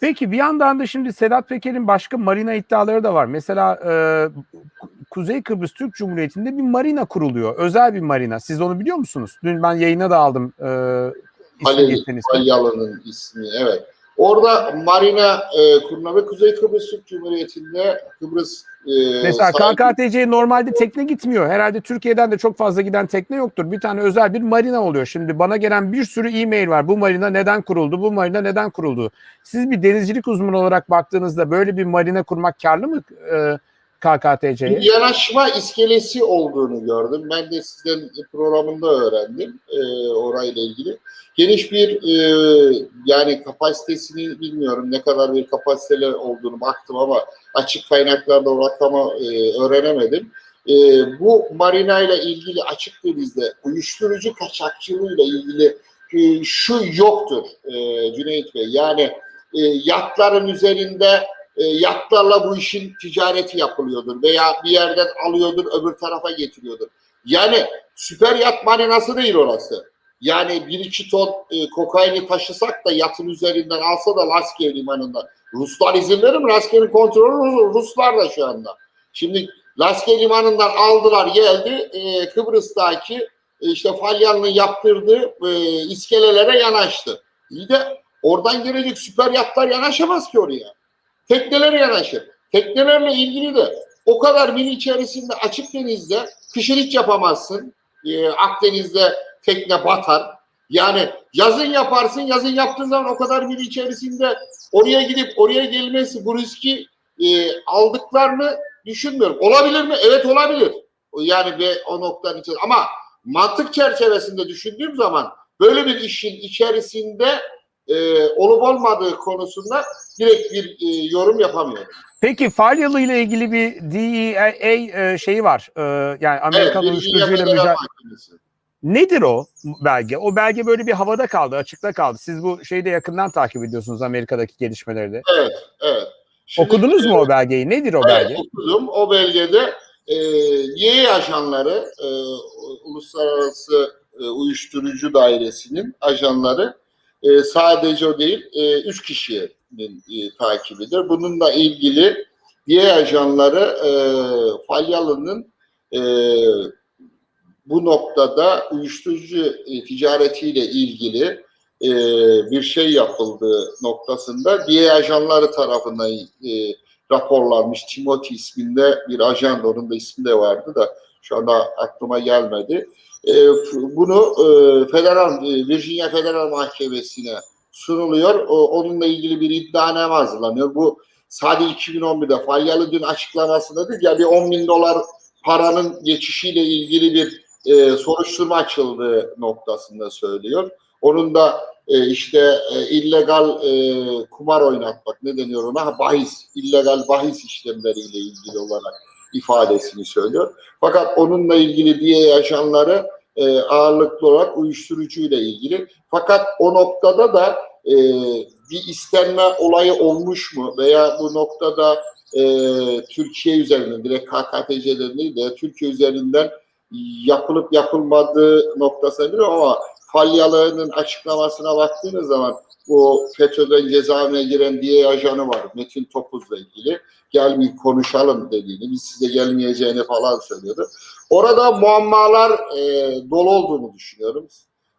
Peki bir yandan da şimdi Sedat Peker'in başka marina iddiaları da var. Mesela e, Kuzey Kıbrıs Türk Cumhuriyeti'nde bir marina kuruluyor. Özel bir marina. Siz onu biliyor musunuz? Dün ben yayına da aldım. E, Halil. Falyalı'nın ismi evet. Orada marina e, kurma ve Kuzey Kıbrıs Türk Cumhuriyeti'nde Kıbrıs e, Mesela sahibi- KKTC'ye normalde tekne gitmiyor. Herhalde Türkiye'den de çok fazla giden tekne yoktur. Bir tane özel bir marina oluyor. Şimdi bana gelen bir sürü e-mail var. Bu marina neden kuruldu? Bu marina neden kuruldu? Siz bir denizcilik uzmanı olarak baktığınızda böyle bir marina kurmak karlı mı e, KKTC'ye? yanaşma iskelesi olduğunu gördüm. Ben de sizden programında öğrendim e, orayla ilgili. Geniş bir e, yani kapasitesini bilmiyorum ne kadar bir kapasiteli olduğunu baktım ama açık kaynaklarda o rakamı e, öğrenemedim. E, bu marina ile ilgili açık denizde uyuşturucu kaçakçılığıyla ilgili e, şu yoktur e, Cüneyt Bey. Yani e, yatların üzerinde e, yatlarla bu işin ticareti yapılıyordur veya bir yerden alıyordur öbür tarafa getiriyordur. Yani süper yat marinası değil orası. Yani bir iki ton e, kokaini taşısak da yatın üzerinden alsa da Laskiye limanında. Ruslar izin verir mi? Laskiye'nin kontrolü Rus- Ruslar da şu anda. Şimdi Laskiye limanından aldılar geldi e, Kıbrıs'taki e, işte Falyan'ın yaptırdığı e, iskelelere yanaştı. İyi de oradan gelecek süper yatlar yanaşamaz ki oraya tekneler yanaşır. Teknelerle ilgili de o kadar mil içerisinde açık denizde kışın hiç yapamazsın. Ee, Akdeniz'de tekne batar. Yani yazın yaparsın, yazın yaptığın zaman o kadar mil içerisinde oraya gidip oraya gelmesi bu riski e, aldıklarını düşünmüyorum. Olabilir mi? Evet olabilir. Yani ve o noktanın için ama mantık çerçevesinde düşündüğüm zaman böyle bir işin içerisinde e, olup olmadığı konusunda direkt bir e, yorum yapamıyorum. Peki Falyalı ile ilgili bir DEA e, şeyi var. E, yani Amerikan Evet, uyuşturucuyla mücadele. Nedir o belge? O belge böyle bir havada kaldı, açıkta kaldı. Siz bu şeyi de yakından takip ediyorsunuz Amerika'daki gelişmeleri de. Evet, evet. Şimdi, Okudunuz mu o belgeyi? Nedir o Evet, belge? okudum. O belgede e, YE ajanları, e, Uluslararası e, Uyuşturucu Dairesi'nin ajanları e, sadece o değil, e, üç kişinin e, takibidir. Bununla ilgili YE ajanları e, Falyalı'nın e, bu noktada uyuşturucu e, ticaretiyle ilgili e, bir şey yapıldığı noktasında diğer ajanları tarafından e, raporlanmış. Timothy isminde bir ajan, onun da ismi de vardı da şu anda aklıma gelmedi. E, bunu e, federal, e, Virginia Federal Mahkemesi'ne sunuluyor. Onunla ilgili bir iddianame hazırlanıyor. Bu sadece 2011'de Falyalı dün açıklamasında dedi ya bir 10 bin dolar paranın geçişiyle ilgili bir e, soruşturma açıldığı noktasında söylüyor. Onun da e, işte e, illegal e, kumar oynatmak ne deniyor ona? Bahis, illegal bahis işlemleriyle ilgili olarak ifadesini söylüyor. Fakat onunla ilgili diğer ajanları e, ağırlıklı olarak uyuşturucuyla ilgili. Fakat o noktada da e, bir istenme olayı olmuş mu veya bu noktada e, Türkiye üzerinden direkt KKTC'den değil de Türkiye üzerinden yapılıp yapılmadığı noktasına bilmiyorum ama Falyalı'nın açıklamasına baktığınız zaman bu FETÖ'den cezaevine giren diye ajanı var Metin Topuz'la ilgili. Gel bir konuşalım dediğini, biz size gelmeyeceğini falan söylüyordu. Orada muammalar e, dolu olduğunu düşünüyorum.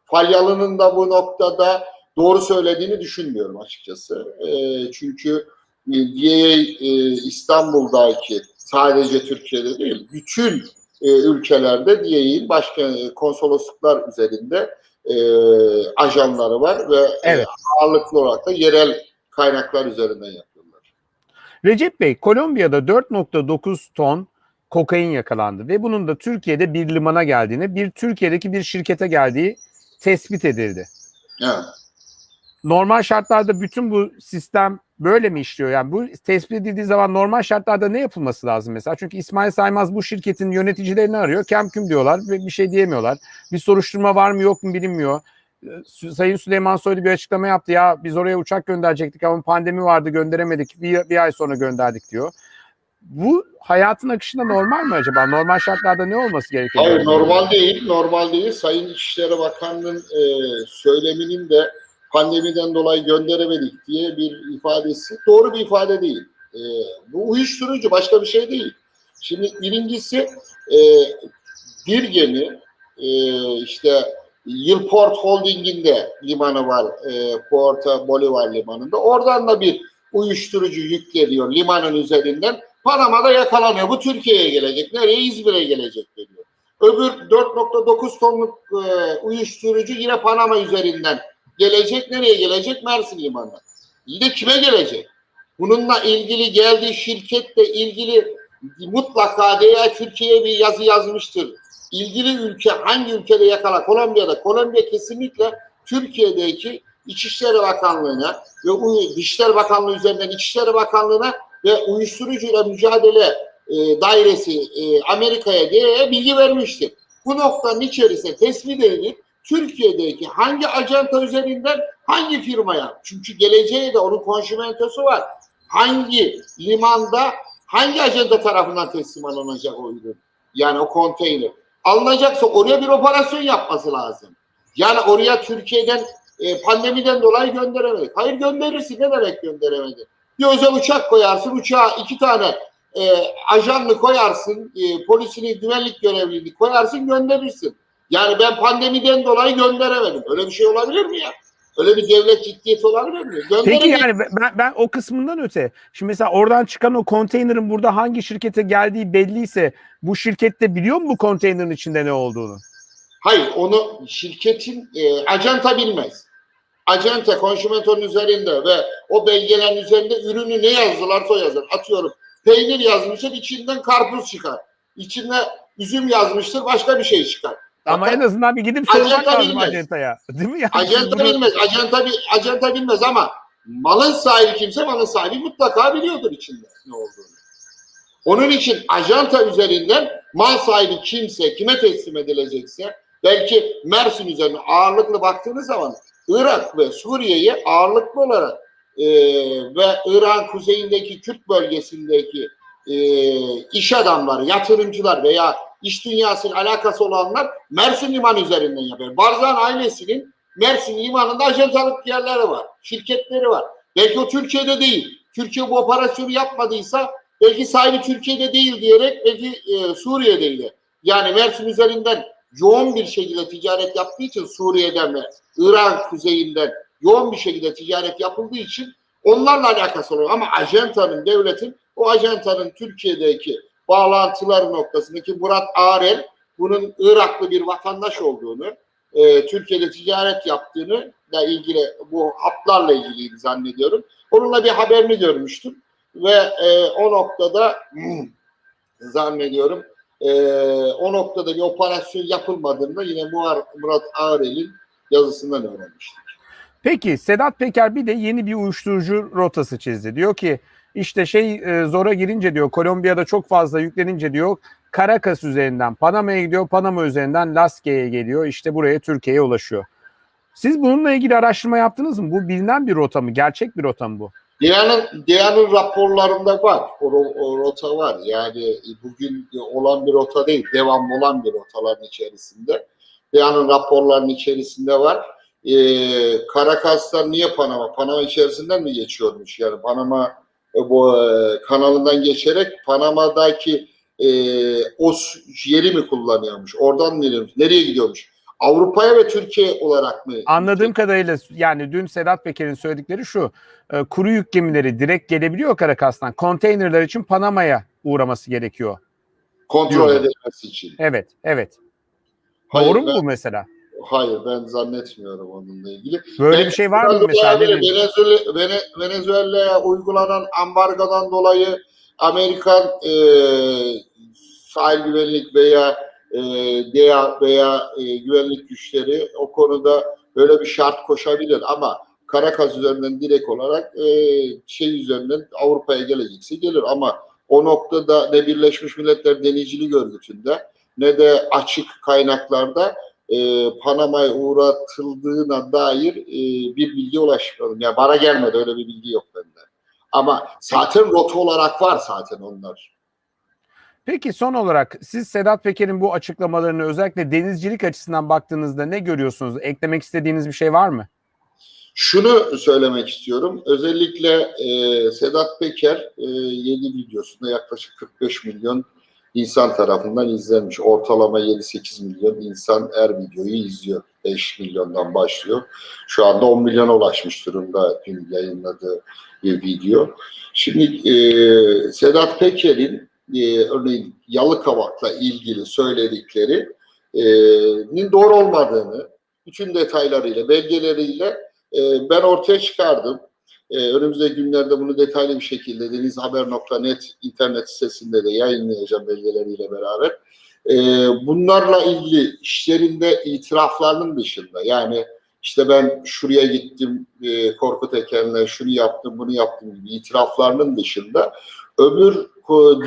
Falyalı'nın da bu noktada doğru söylediğini düşünmüyorum açıkçası. E, çünkü e, DA e, İstanbul'daki sadece Türkiye'de değil, bütün e, ülkelerde DA'nin başka konsolosluklar üzerinde e, ajanları var ve e, Evet. ağırlıklı olarak da yerel kaynaklar üzerinden yapıyorlar. Recep Bey, Kolombiya'da 4.9 ton kokain yakalandı ve bunun da Türkiye'de bir limana geldiğini, bir Türkiye'deki bir şirkete geldiği tespit edildi. Evet. Normal şartlarda bütün bu sistem böyle mi işliyor? Yani bu tespit edildiği zaman normal şartlarda ne yapılması lazım mesela? Çünkü İsmail Saymaz bu şirketin yöneticilerini arıyor. Kem küm diyorlar ve bir şey diyemiyorlar. Bir soruşturma var mı yok mu bilinmiyor. Ee, Sayın Süleyman Soylu bir açıklama yaptı. Ya biz oraya uçak gönderecektik ama pandemi vardı gönderemedik. Bir, bir ay sonra gönderdik diyor. Bu hayatın akışında normal mi acaba? Normal şartlarda ne olması gerekiyor? Hayır normal değil, normal değil. Sayın İçişleri Bakanı'nın e, söyleminin de pandemiden dolayı gönderemedik diye bir ifadesi doğru bir ifade değil. E, bu uyuşturucu başka bir şey değil. Şimdi birincisi e, bir gemi e, işte Yılport Holding'in de limanı var. E, Puerto Bolivar limanında. Oradan da bir uyuşturucu yük geliyor limanın üzerinden. Panama'da yakalanıyor. Bu Türkiye'ye gelecek. Nereye? İzmir'e gelecek geliyor. Öbür 4.9 tonluk e, uyuşturucu yine Panama üzerinden gelecek. Nereye gelecek? Mersin limanına. İyi de kime gelecek? Bununla ilgili geldiği şirketle ilgili mutlaka diye Türkiye'ye bir yazı yazmıştır. İlgili ülke hangi ülkede yakala? Kolombiya'da. Kolombiya kesinlikle Türkiye'deki İçişleri Bakanlığı'na ve Dışişleri Bakanlığı üzerinden İçişleri Bakanlığı'na ve uyuşturucuyla mücadele e, dairesi e, Amerika'ya diye bilgi vermiştir. Bu noktanın içerisinde tespit edilip Türkiye'deki hangi acenta üzerinden hangi firmaya çünkü geleceği de onun konşimentosu var. Hangi limanda hangi acenta tarafından teslim alınacak o ürün? Yani o konteyner. Alınacaksa oraya bir operasyon yapması lazım. Yani oraya Türkiye'den e, pandemiden dolayı gönderemedik. Hayır gönderirsin. Ne demek gönderemedi? Bir özel uçak koyarsın. Uçağa iki tane e, ajanlı koyarsın. E, polisini, güvenlik görevliliğini koyarsın gönderirsin. Yani ben pandemiden dolayı gönderemedim. Öyle bir şey olabilir mi ya? Öyle bir devlet ciddiyeti olabilir mi? Peki yani ben, ben o kısmından öte. Şimdi mesela oradan çıkan o konteynerin burada hangi şirkete geldiği belliyse bu şirkette biliyor mu bu konteynerin içinde ne olduğunu? Hayır onu şirketin e, acenta bilmez. Acenta konşumentonun üzerinde ve o belgelerin üzerinde ürünü ne yazdılarsa o yazar. Atıyorum peynir yazmıştır içinden karpuz çıkar. İçinde üzüm yazmıştır başka bir şey çıkar. Ama en azından bir gidip sormak lazım bilmez. acentaya. Değil mi? Yani Acenta bunu- bilmez. Acenta, acenta bilmez ama malın sahibi kimse malın sahibi mutlaka biliyordur içinde ne olduğunu. Onun için ajanta üzerinden mal sahibi kimse kime teslim edilecekse belki Mersin üzerine ağırlıklı baktığınız zaman Irak ve Suriye'yi ağırlıklı olarak e, ve İran kuzeyindeki Kürt bölgesindeki e, iş adamları, yatırımcılar veya iş dünyasıyla alakası olanlar Mersin limanı üzerinden yapıyor. Barzan ailesinin Mersin limanında ajantalık yerleri var, şirketleri var. Belki o Türkiye'de değil. Türkiye bu operasyonu yapmadıysa belki sahibi Türkiye'de değil diyerek belki e, Suriye'deydi. Yani Mersin üzerinden yoğun bir şekilde ticaret yaptığı için Suriye'den ve İran kuzeyinden yoğun bir şekilde ticaret yapıldığı için onlarla alakası oluyor. Ama ajantanın, devletin o ajantanın Türkiye'deki bağlantılar noktasındaki Murat Arel bunun Iraklı bir vatandaş olduğunu, e, Türkiye'de ticaret yaptığını da ilgili bu hatlarla ilgiliydi zannediyorum. Onunla bir haberini görmüştüm ve e, o noktada zannediyorum e, o noktada bir operasyon yapılmadığını yine Murat Arel'in yazısından öğrenmiştim. Peki Sedat Peker bir de yeni bir uyuşturucu rotası çizdi. Diyor ki işte şey e, zora girince diyor Kolombiya'da çok fazla yüklenince diyor Caracas üzerinden Panama'ya gidiyor. Panama üzerinden Laske'ye geliyor. İşte buraya Türkiye'ye ulaşıyor. Siz bununla ilgili araştırma yaptınız mı? Bu bilinen bir rota mı? Gerçek bir rota mı bu? DİA'nın DİA'nın raporlarında var. O, o rota var. Yani bugün olan bir rota değil. Devamlı olan bir rotaların içerisinde. DİA'nın raporlarının içerisinde var. Ee, Caracas'tan niye Panama? Panama içerisinden mi geçiyormuş? Yani Panama bu e, kanalından geçerek Panama'daki e, o yeri mi kullanıyormuş? Oradan mı? Nereye gidiyormuş? Avrupa'ya ve Türkiye olarak mı? Anladığım kadarıyla yani dün Sedat Peker'in söyledikleri şu. e, kuru yük gemileri direkt gelebiliyor Caracas'tan. Konteynerler için Panama'ya uğraması gerekiyor. Kontrol Diyor. edilmesi için. Evet, evet. Hayır, Doğru mu ben- bu mesela? Hayır ben zannetmiyorum onunla ilgili. Böyle Ben- bir şey var mı mesela? Venezuela, Vene- Venezuela'ya uygulanan ambargodan dolayı Amerikan e, sahil güvenlik veya e, DEA veya e, güvenlik güçleri o konuda böyle bir şart koşabilir ama Caracas üzerinden direkt olarak e, şey üzerinden Avrupa'ya gelecekse gelir ama o noktada ne Birleşmiş Milletler Denizcilik Örgütü'nde ne de açık kaynaklarda e, Panama'ya uğratıldığına dair e, bir bilgi ulaşmadım. Yani bana gelmedi öyle bir bilgi yok bende. Ama zaten rota olarak var zaten onlar. Peki son olarak siz Sedat Peker'in bu açıklamalarını özellikle denizcilik açısından baktığınızda ne görüyorsunuz? Eklemek istediğiniz bir şey var mı? Şunu söylemek istiyorum. Özellikle e, Sedat Peker e, yeni videosunda yaklaşık 45 milyon insan tarafından izlenmiş. Ortalama 7-8 milyon insan her videoyu izliyor. 5 milyondan başlıyor. Şu anda 10 milyona ulaşmış durumda dün yayınladığı bir video. Şimdi e, Sedat Peker'in e, örneğin Yalıkavak'la ilgili söyledikleri e, doğru olmadığını bütün detaylarıyla, belgeleriyle e, ben ortaya çıkardım. E, önümüzdeki günlerde bunu detaylı bir şekilde denizhaber.net internet sitesinde de yayınlayacağım belgeleriyle beraber. E, bunlarla ilgili işlerinde itiraflarının dışında yani işte ben şuraya gittim e, Korkut Eken'le şunu yaptım bunu yaptım gibi itiraflarının dışında öbür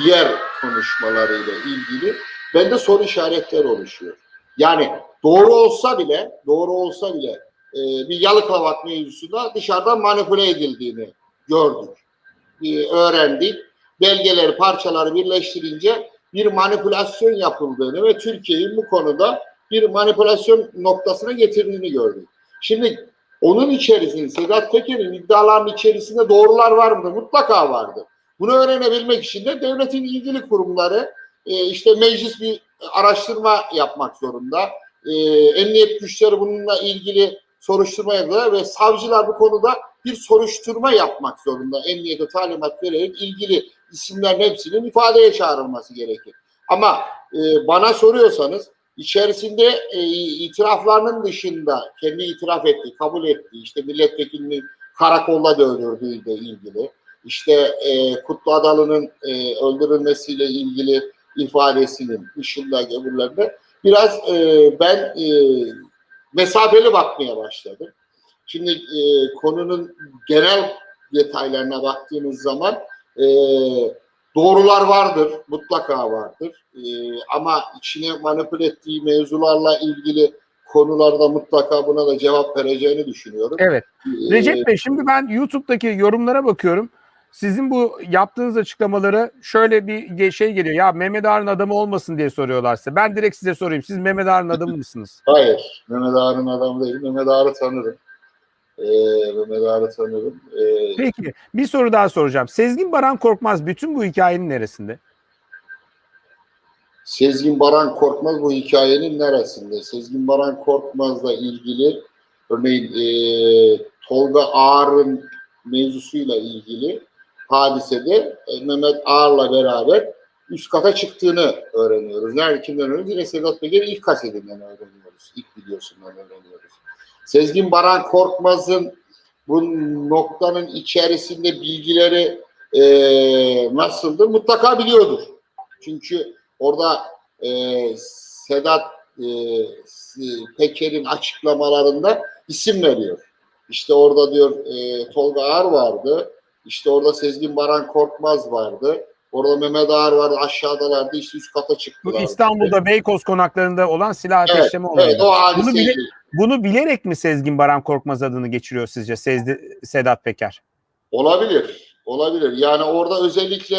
diğer konuşmalarıyla ilgili bende soru işaretler oluşuyor. Yani doğru olsa bile doğru olsa bile e, bir Yalıkavak mevzusunda dışarıdan manipüle edildiğini gördük. E, öğrendik. Belgeleri, parçaları birleştirince bir manipülasyon yapıldığını ve Türkiye'yi bu konuda bir manipülasyon noktasına getirdiğini gördük. Şimdi onun içerisinde Sedat Peker'in iddialarının içerisinde doğrular var mıdır? Mutlaka vardır. Bunu öğrenebilmek için de devletin ilgili kurumları e, işte meclis bir araştırma yapmak zorunda. E, emniyet güçleri bununla ilgili soruşturma yapıyorlar ve savcılar bu konuda bir soruşturma yapmak zorunda. Emniyete talimat vererek ilgili isimlerin hepsinin ifadeye çağrılması gerekir. Ama e, bana soruyorsanız içerisinde e, itiraflarının dışında kendi itiraf etti, kabul etti. İşte milletvekilinin karakolda da öldürdüğüyle ilgili. İşte e, Kutlu Adalı'nın e, öldürülmesiyle ilgili ifadesinin dışında öbürlerinde biraz e, ben e, mesafeli bakmaya başladım. Şimdi e, konunun genel detaylarına baktığınız zaman e, doğrular vardır, mutlaka vardır. E, ama içine manipüle ettiği mevzularla ilgili konularda mutlaka buna da cevap vereceğini düşünüyorum. Evet. E, Recep Bey şimdi ben YouTube'daki yorumlara bakıyorum. Sizin bu yaptığınız açıklamaları şöyle bir şey geliyor. Ya Mehmet Ağar'ın adamı olmasın diye soruyorlar size. Ben direkt size sorayım. Siz Mehmet Ağar'ın adamı mısınız? Hayır, Mehmet Ağar'ın adamı değil. Mehmet Ağar'ı tanırım. E, Mehmet Ağar'ı tanırım. E, Peki bir soru daha soracağım. Sezgin Baran Korkmaz bütün bu hikayenin neresinde? Sezgin Baran Korkmaz bu hikayenin neresinde? Sezgin Baran Korkmaz'la ilgili örneğin e, Tolga Ağar'ın mevzusuyla ilgili hadisede e, Mehmet Ağar'la beraber üst kata çıktığını öğreniyoruz. Nerede kimden öğreniyoruz? Yine Sedat Peker'in ilk kasetinden öğreniyoruz. İlk videosundan öğreniyoruz. Sezgin Baran Korkmaz'ın bu noktanın içerisinde bilgileri e, nasıldır? Mutlaka biliyordur. Çünkü Orada e, Sedat e, Peker'in açıklamalarında isim veriyor. İşte orada diyor e, Tolga Ağar vardı. İşte orada Sezgin Baran Korkmaz vardı. Orada Mehmet Ağar vardı. Aşağıdalardı. işte üst kata Bu çıktılar. İstanbul'da Beykoz konaklarında olan silah Evet, ateşleme olayı. Evet o Bunu, bile, bunu bilerek mi Sezgin Baran Korkmaz adını geçiriyor sizce Sezdi, Sedat Peker? Olabilir. Olabilir. Yani orada özellikle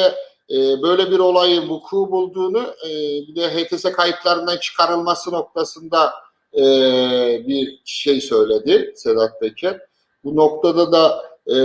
e, böyle bir olayın vuku bulduğunu e, bir de HTS kayıtlarından çıkarılması noktasında e, bir şey söyledi Sedat Peker. Bu noktada da e,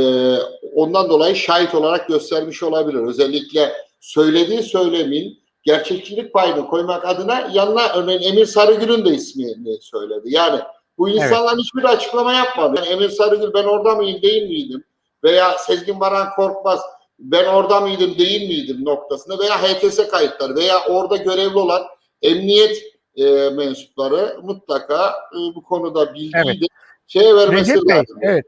ondan dolayı şahit olarak göstermiş olabilir. Özellikle söylediği söylemin gerçekçilik payını koymak adına yanına örneğin Emir Sarıgül'ün de ismini söyledi. Yani bu insanlar hiçbir açıklama yapmadı. Yani Emir Sarıgül ben orada mıyım değil miydim? Veya Sezgin Baran Korkmaz ben orada mıydım değil miydim noktasında veya HTS kayıtları veya orada görevli olan emniyet e, mensupları mutlaka e, bu konuda bilgiyi Evet. de şeye vermesi Recep Bey, lazım. evet.